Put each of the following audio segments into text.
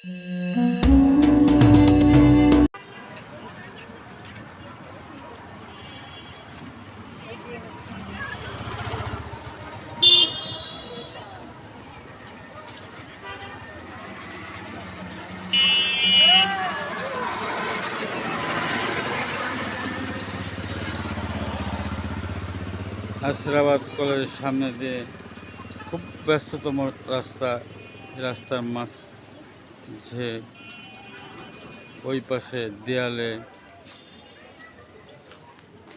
আশরাবাদ কলেজের সামনে দিয়ে খুব ব্যস্ততম রাস্তা রাস্তার মাছ যে ওই পাশে দেয়ালে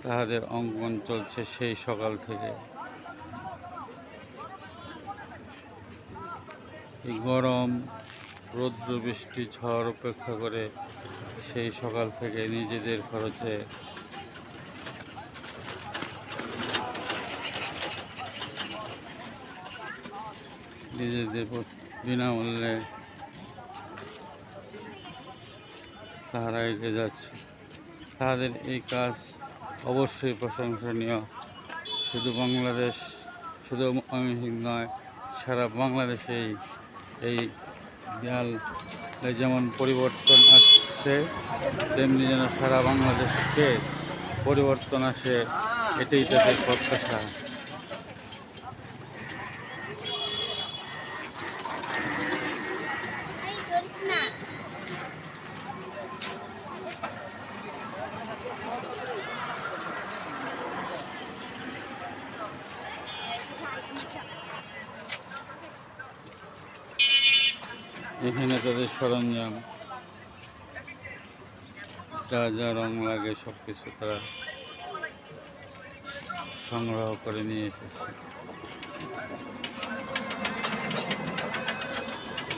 তাহাদের অঙ্কন চলছে সেই সকাল থেকে। এই গরম, রৌদ্র বৃষ্টি, ঝড় উপেক্ষা করে সেই সকাল থেকে নিজেদের খরচে নিজেদের বিনামূল্যে তাহারা এগিয়ে যাচ্ছে। তাদের এই কাজ অবশ্যই প্রশংসনীয়। শুধু বাংলাদেশ, শুধু আমি নয়, সারা বাংলাদেশেই এই দেয়াল যেমন পরিবর্তন আসছে, তেমনি যেন সারা বাংলাদেশকে পরিবর্তন আসে, এটাই তাদের প্রত্যাশা। এখানে তাদের সরঞ্জাম, যা যা রং লাগে সব কিছু তারা সংগ্রহ করে নিয়ে এসেছে।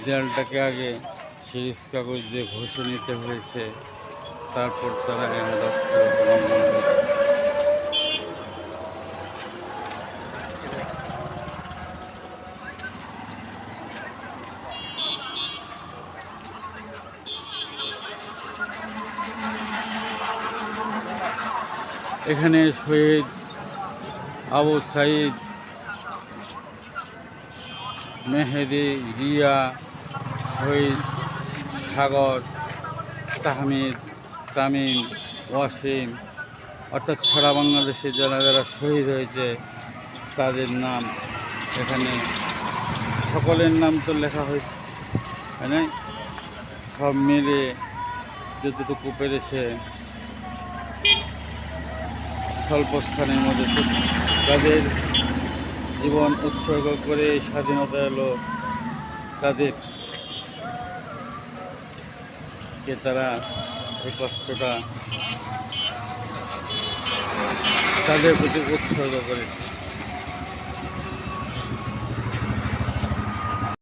দেয়ালটাকে আগে সিরিজ কাগজ দিয়ে ঘষে নিতে হয়েছে, তারপর তারা এনে দপ্তরে এখানে শহীদ আবু সাইদ, মেহেদি রিয়া শহীদ সাগর, তাহমিদ, তামিম, ওয়াসিম, অর্থাৎ সারা বাংলাদেশে যারা যারা শহীদ হয়েছে, তাদের নাম এখানে সকলের নাম তো লেখা হয়েছে মানে সব মিলে যতটুকু পেরেছে স্বল্প স্থানের মধ্যে তাদের জীবন উৎসর্গ করে স্বাধীনতা এলো তাদের। কে তারা এই কষ্টটা তাদের প্রতি উৎসর্গ করেছে।